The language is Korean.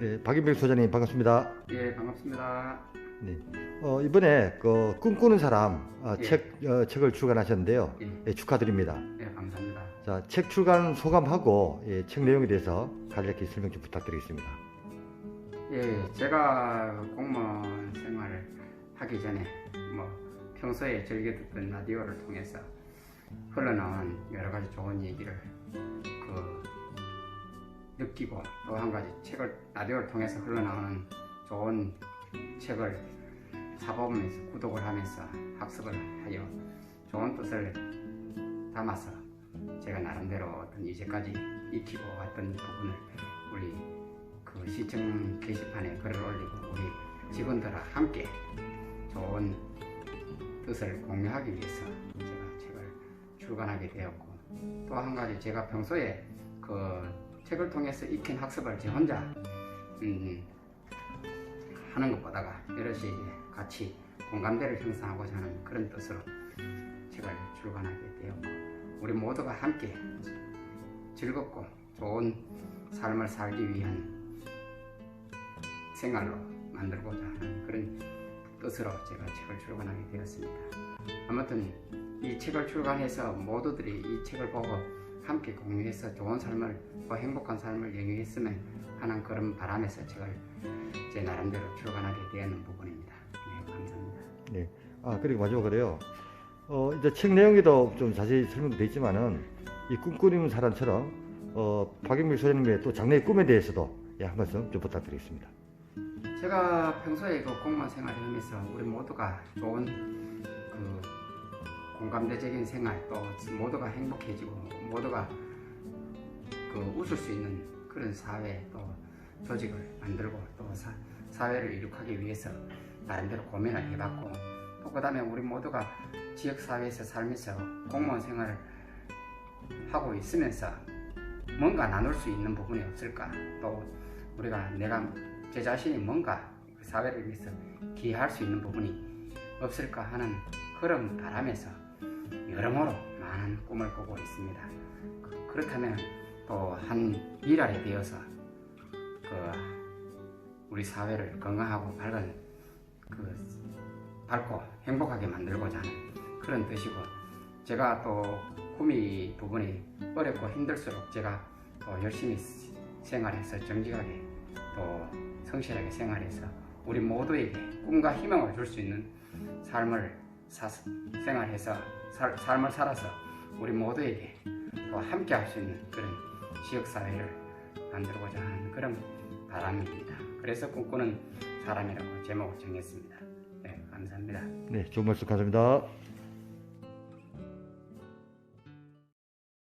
네, 박인백 소장님 반갑습니다. 예, 반갑습니다. 네. 어, 이번에 그 꿈꾸는 사람 아, 예. 책 어, 책을 출간하셨는데요. 예, 예, 축하드립니다. 예, 감사합니다. 자, 책 출간 소감하고 예, 책 내용에 대해서 간략히 설명 좀 부탁드리겠습니다. 예, 제가 공무원 생활을 하기 전에 뭐 평소에 즐겨 듣던 라디오를 통해서 흘러나온 여러 가지 좋은 얘기를 그 느끼고 또 한 가지 책을 라디오를 통해서 흘러나오는 좋은 책을 사보면서 구독을 하면서 학습을 하여 좋은 뜻을 담아서 제가 나름대로 어떤 이제까지 익히고 왔던 부분을 우리 그 시청 게시판에 글을 올리고 우리 직원들과 함께 좋은 뜻을 공유하기 위해서 제가 책을 출간하게 되었고 또 한 가지 제가 평소에 그 책을 통해서 익힌 학습을 제 혼자 음, 하는 것보다가 여럿이 같이 공감대를 형성하고자 하는 그런 뜻으로 책을 출간하게 되었고 우리 모두가 함께 즐겁고 좋은 삶을 살기 위한 생활로 만들고자 하는 그런 뜻으로 제가 책을 출간하게 되었습니다. 아무튼 이 책을 출간해서 모두들이 이 책을 보고 함께 공유해서 좋은 삶을 뭐 행복한 삶을 영위했으면 하는 그런 바람에서 책을 제 나름대로 출간하게 되었는 부분입니다. 네, 감사합니다. 네. 아, 그리고 마지막으로요. 어, 이제 책 내용에도 좀 자세히 설명도 돼 있지만은 이 꿈꾸는 사람처럼 어, 박인백 소장님의 또 장래의 꿈에 대해서도 예, 한 말씀 좀 부탁드리겠습니다. 제가 평소에 그 공무원 생활을 하면서 우리 모두가 좋은 그 공감대적인 생활 또 모두가 행복해지고 모두가 그 웃을 수 있는 그런 사회 또 조직을 만들고 또 사, 사회를 이룩하기 위해서 나름대로 고민을 해봤고 또 그 다음에 우리 모두가 지역 사회에서 살면서 공무원 생활을 하고 있으면서 뭔가 나눌 수 있는 부분이 없을까? 또 우리가 내가 제 자신이 뭔가 그 사회를 위해서 기여할 수 있는 부분이 없을까 하는 그런 바람에서 여러모로 많은 꿈을 꾸고 있습니다. 그- 그렇다면 또 한 일할에 되어서 그 우리 사회를 건강하고 밝은 그 밝고 행복하게 만들고자 하는 그런 뜻이고 제가 또 꿈이 부분이 어렵고 힘들수록 제가 또 열심히 생활해서 정직하게 또 성실하게 생활해서 우리 모두에게 꿈과 희망을 줄 수 있는 삶을 사, 생활해서 살, 삶을 살아서 우리 모두에게 또 함께 할 수 있는 그런 지역 사회를 만들고자 하는 그런 바람입니다. 그래서 꿈꾸는 사람이라고 제목을 정했습니다. 네, 감사합니다. 네, 좋은 말씀 감사합니다.